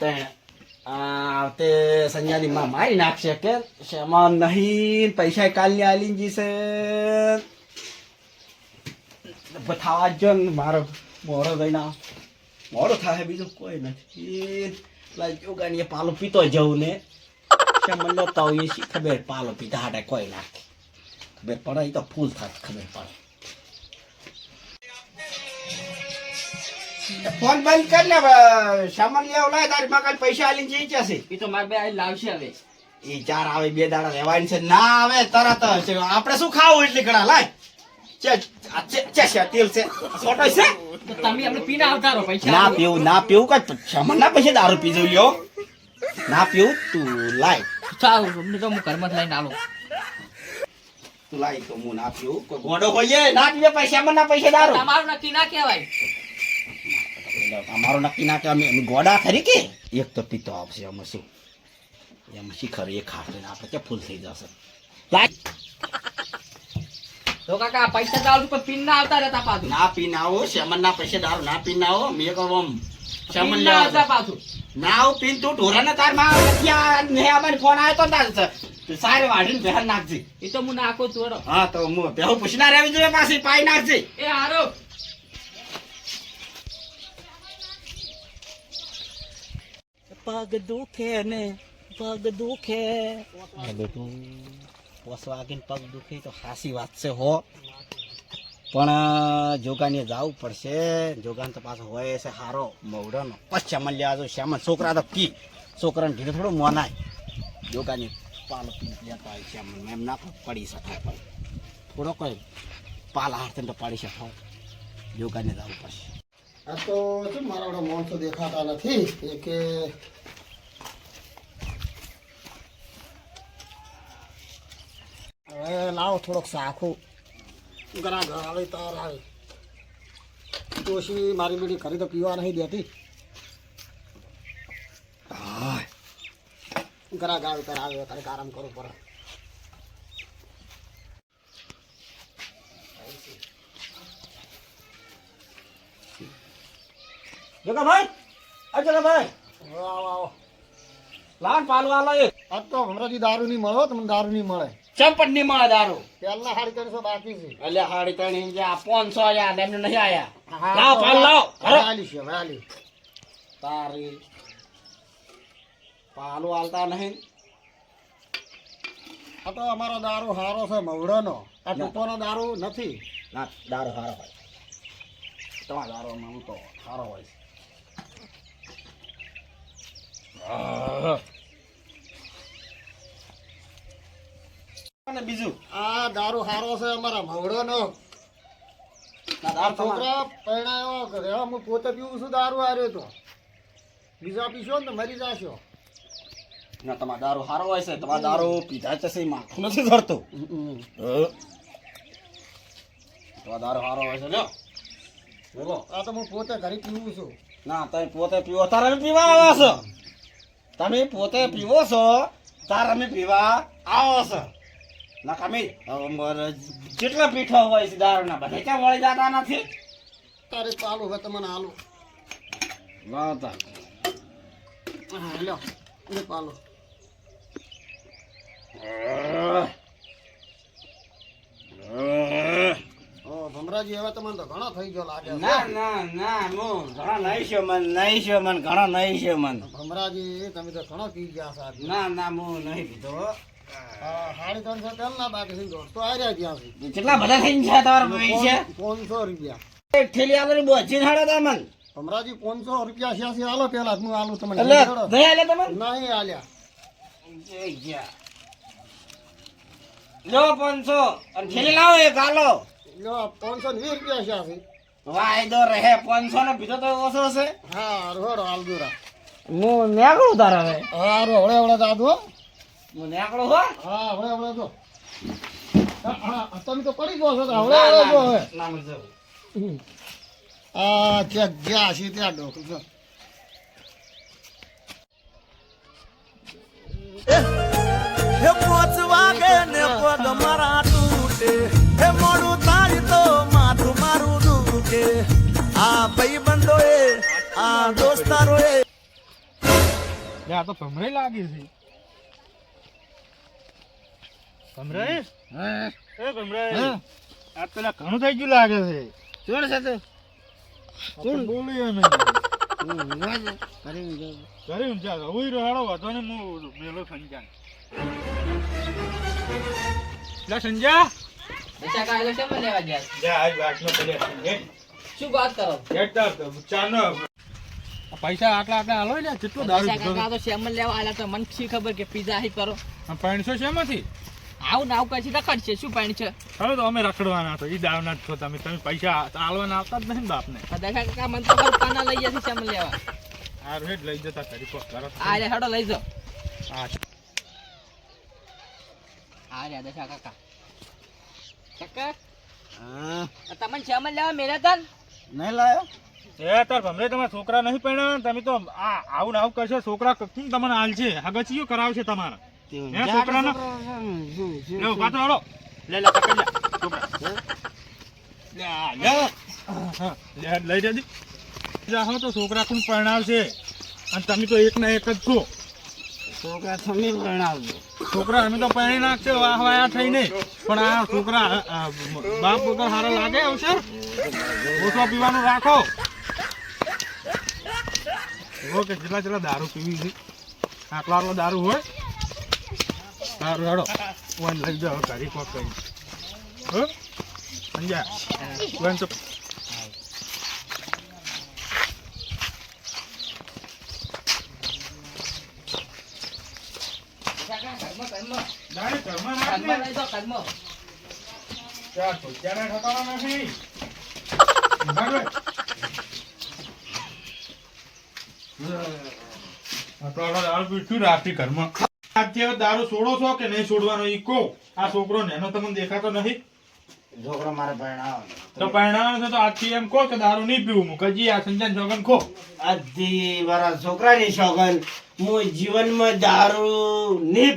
તણ આ, તે સંજ્ઞાની માં મારી નાખશે કે શેમાં નહીં, પૈસા કાલની આલી જશે. થવા જ ને મારો મોડો ગઈને. આવ. મોડો થાય બીજું કોઈ નથી. એ પાલો પીતો જવું ને મને નતો આવું એ શી ખબર, પાલો પીતા હાટે કોઈ નાખે. ખબર પડે, એ તો ફૂલ થાય, ખબર પડે. ફોન બંધ કર ને સામાન લેવો લાય તારી મકાન પૈસા આલીને જઈ જશે એ તો મારે બે આ લાવશે હવે. એ ચાર આવે બે દાડા રહેવાની છે. ના આવે તરત આપણે શું ખાવું એટલે ઘણા લાય. પૈસા ના પીવું ના પીવું કઈ. સામાન ના પૈસા દારૂ પી લ્યો. ના પીવું તું લાય. સારું તો હું ઘરમાં લઈને આવું. તું લાય તો હું ના પીવું. ગોડો હોઈએ ના પીવે પૈસા ના પૈસા દારૂ. તમારું નક્કી ના કહેવાય. અમારો નક્કી ના કે અમે અમે ગોડા ખરી કે? એક તો પીતો આવશે અમે શું? એમ શિખર એક ખાશે આપણે કે ફૂલ થઈ જશે. તો કાકા પૈસા આવતું પણ પીન ના આવતા રહેતા પાછું? ના પી ના આવો શ્યામન ના પૈસા દારૂ ના પી આવો મેં કહું આમ શ્યામન ના આવતા પાછું? ના આવું પીન તું ઢોરા ને તારમાં નથી આ ફોન આવ્યો તો તાર સારે વાઢીને પહેર નાખજે. એ તો હું નાખું છું હા તો હું બેહુ પૂછનાર આવી જોઈએ પાછી પાઈ નાખજે. એ હારો. પગ દુખે ને પગ દુખે. બેટું પોસ વાગીને પગ દુખે તો ખાસી વાત છે હો. પણ જોગાને જવું પડશે. જોગાન તો પાછો હોય છે સારો મવડાનો. પછી લ્યા શ્યામન છોકરા તો કી. છોકરાને કીધું થોડું મોનાય. જોગાની પાલ પી લેતા હોય શ્યામન એમ ના પડી શકાય પણ. થોડો કોઈ પાલ હાથે તો પાડી શકાય જોગાને જવું પડશે. આ તો શું મારા માણસો દેખાતા નથી? એ કે હવે લાવો થોડોક સાખું ઘણા ઘર આવે તાર આવે. ડોશી મારી બેટી કરી તો પીવા નહીં દેતી. ઘણા ગાળ તાર આવે તારે આરામ કરવું પડે. જોગાભાઈ આ જોગાભાઈ. આવો આવો આવો લાન પાલવા આલો એક તો હમણાંથી દારૂ નહીં મળો તમને દારૂ નહીં મળે. ની મળે દારૂ? પહેલા સાડી ત્રણસો બાકી છે. એટલે હાડી ત્રણ ઇંચ આ પાંચસો આયા એમને નહીં આયા. લાવ પાલ લાવ હાલી. છે હાલી. તારી પાલું હાલતા નહીં. આ તો અમારો દારૂ હારો છે મવડાનો આ ટૂંકોનો દારૂ નથી. ના દારૂ સારો હોય. તમારા દારૂ હું તો સારો હોય છે. અને બીજું? આ દારૂ હારો છે અમારા મવડાનો નો છોકરા પરણાયો ઘરે હું પોતે પીવું છું દારૂ હાર્યો તો. બીજા પીશો ને મરી જાશો. ના તમારા દારૂ હારો હોય છે તમારા દારૂ પીધા છે માથું નથી ધરતું. તમારા દારૂ હારો હોય છે બોલો. આ તો હું પોતે ઘરે પીવું છું. ના તમે પોતે પીવો તારે પીવા આવો છો. તમે પોતે પીવો છો તારે અમે પીવા આવો છો. ના કમી કેટલા પીઠો હોય છે દારૂના બધા ક્યાં વળી જતા નથી? તારે ચાલુ હવે તમને હાલું હા લ્યો એ પાલો. ઓ ભમરાજી હવે તમને તો ઘણો થઈ ગયો લાગે ના ના ના હું ઘણા નહીં છે મન નહીં છે મન ઘણા નહીં છે મન. ભમરાજી તમે તો ઘણો પી ગયા છો ના ના હું નહીં પીધો. સાડી ત્રણસો તેલ ના બાકી છે દોસ્તો આવ્યા ત્યાં સુધી કેટલા બધા થઈ ગયા તમારા પૈસા પાંચસો રૂપિયા. એક થેલી આલેલી બોજી હાડા તા મન ભમરાજી પાંચસો રૂપિયા છ્યાસી હાલો પેલા હું હાલું તમને. દયા લે તમે નહીં હાલ્યા લો પાંચસો અને થેલી લાવો એક હાલો લ્યો પાંચસો વીસ રૂપિયા છ્યાસી વાયદો રહે પાંચસો ને બીજો તો ઓછો છે હા રોડો હાલ દોરા. હું નેકળું તારે હવે. હા દાદુ હું નેકળું હો. હા જો. તમે તો પડી ગયો છો તો જો હવે. આ ગયા છે ત્યાં ડોક જો. હે પોચ વાગે ને પગ મારા તૂટે. હે મોડું તાળી તો માથું મારું દુખે. આ ભાઈ બંધો આ દોસ્તારો આ તો ભમરે લાગે છે. ભમરે એ ભમરે આ પેલા ઘણું થઈ ગયું લાગે છે. જોડ સાથે કોણ બોલી અમે કરી ઊંચા તો ઉઈ રહ્યો ને હું મેલો સંજા લા સંજા. પૈસા કાઢેલો છે મને લેવા ગયા? જા આજ વાટનો પડ્યા શું વાત કરો? હેડતા ચાનો પૈસા આટલા આટલા હાલો ને કેટલો દારૂ કાકા તો લેવા આલ્યા તો મને ખબર કે પીઝા હી કરો. પાંચસો શેમાંથી? આવું નાવ કશી રખડ છે શું પાણી છે? હવે તો અમે રખડવાના તો ઈ દાવના છો તમે તમે પૈસા આલવાના આવતા જ નહીં ને બાપને. બધા કાકા મને તો પાના લઈ જશે શેમલ લેવા આ રેડ લઈ જતા કરી કોક કરો. આ રે હડો લઈ જાઓ. હા. આ રે દેખા કાકા. કાકા? હા. આ તમને શેમલ લેવા મેળ્યા તા ને? નહીં લાયો? એ તાર ભમરે તમારા છોકરા નહીં પરણ્યા તમે તો આ આવું આવું કરશો છોકરા કું તમને હાલ છે હગચીઓ કરાવશે તમારા. છોકરાનો લે ઊભા તો હાલો લે લે પકડ લે છોકરા લે લઈ જતી જાહો તો છોકરા કોણ પરણાવશે અને તમે તો એક ના એક જ છો છોકરા તમે પરણાવજો છોકરા અમે તો પરણી નાખશે વાહ વાયા થઈને પણ આ છોકરા બાપ વગર હારા લાગે આવશે ઓછો પીવાનું રાખો ઓકે જેટલા જેટલા દારૂ પીવી છે આટલા આટલો દારૂ હોય સારું હાડો વન લઈ જાઓ ઘરી કોક કઈ હો? સમજ્યા વન તો રાખી ઘરમાં. આટલો દારૂ છોડો છો કે નહીં છોડવાનો ઈ કહો. આ છોકરો નેનો તમને દેખાતો નથી છોકરો મારે ભણાવવાનો તો પરણાવાનો છે તો આજથી એમ કહો કે દારૂ નહીં પીવું. મુખજી આ સંજન જોગન ખો. આજથી મારા છોકરાની શોગન હું જીવનમાં દારૂ નહીં